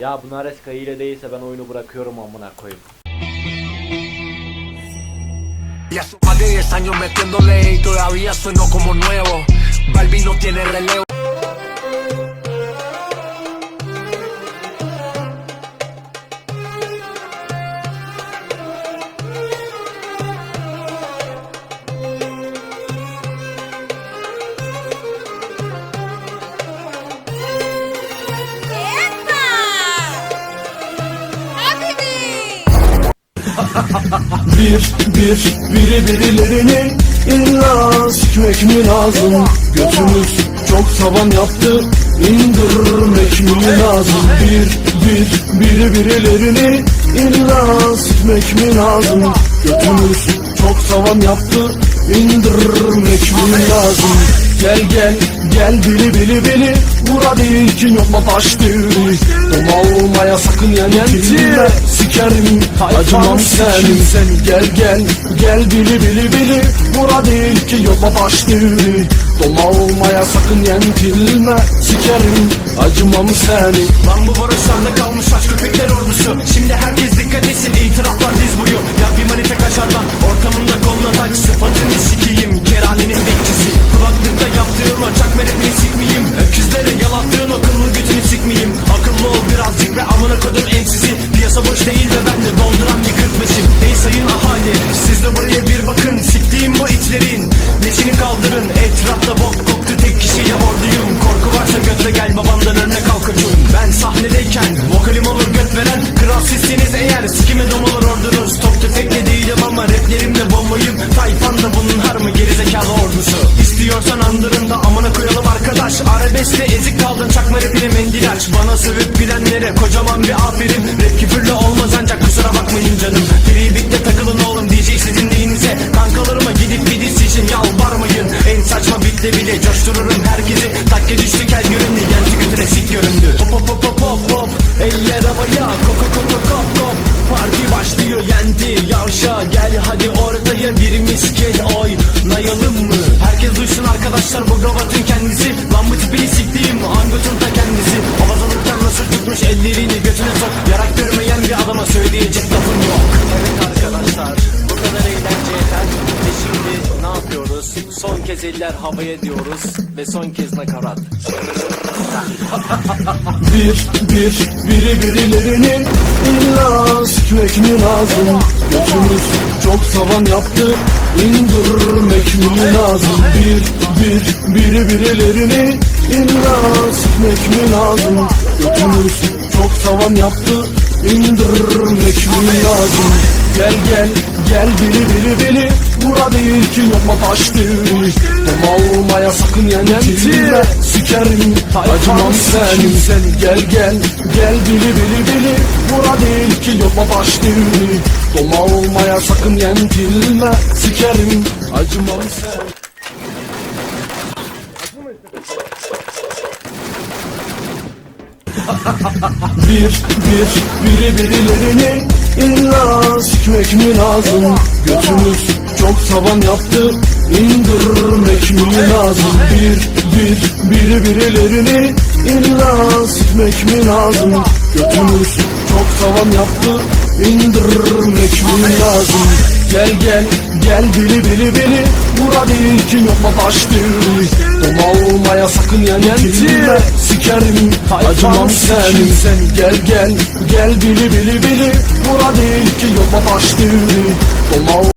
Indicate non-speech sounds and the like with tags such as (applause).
Ya bu Nareska ile değilse ben oyunu bırakıyorum amına koyayım. Ya más de 10 años metiéndole y todavía sueno como nuevo. Balvin no tiene relevo. Bir, bir, biri birilerini illa sikmek mi lazım? Götümüz çok tavan yaptı, indirmek mi lazım? Bir, bir, biri birilerini illa sikmek mi lazım? Götümüz çok tavan yaptı, indirmek mi lazım? Gel gel, gel bili bili bili Bura değil ki yokma taş devri Doma olmaya sakın yan Sikerim, acımam senin sen? Gel gel, gel bili bili bili. Bura değil ki yokma taş devri Doma olmaya sakın yentilme. Sikerim, acımam senin Lan bu barışlarda kalmış aç köpekler ordusu götle gel babamdan örnek al koçum Ben sahnedeyken vokalim olur göt veren Kral sizsiniz eğer. Sikime dom olur ordunuz. Top tüfekle değilim ama raplerimle bombayım. Tayfan da bunun har mı gerizekalı ordusu? İstiyorsan andırında amına koyalım arkadaş. Arabeskte ezik kaldın çakma rapine mendil aç Bana sövüp gülenlere kocaman bir aferin. Rap küfürlü olmaz ancak coştururum herkesi. Takke düştü kel göründü geldi götüne sik göründü. Hop hop hop hop hop hop. Eller havaya kop kop kop kop kop Parti başlıyor yendi. Yavşa Gel hadi ortaya. Bir misket oynayalım mı? Herkes duysun arkadaşlar bu gavatın Kez eller havaya diyoruz ve son kez nakarat. Bir, bir, biri birilerini illa sikmek mi lazım? Götümüz çok tavan yaptı, indirmek mi lazım? Bir, bir, biri birilerini illa sikmek mi lazım? Götümüz çok tavan yaptı, indirmek mi lazım? Gel gel, gel bili bili bili Bura değil ki yokma taş devri Doma olmaya sakın yenentilme Sikerim, acımam senin sen. Gel gel, gel bili bili bili Bura değil ki yokma taş devri Doma olmaya sakın yentilme Sikerim, acımam senin (laughs) Bir, bir, biri birilerini illa sikmek mi lazım? Götümüz çok tavan yaptı, indirmek mi lazım? Bir, bir, biri birilerini illa sikmek mi lazım? Götümüz çok tavan yaptı, indirmek mi lazım? Gel gel, gel bili bili bili Bura değil ki yokma taş devri Doma olmaya sakın yenentilme Sikerim, acımam senin sen Gel gel, gel bili bili bili. Bura değil ki taş devri Doma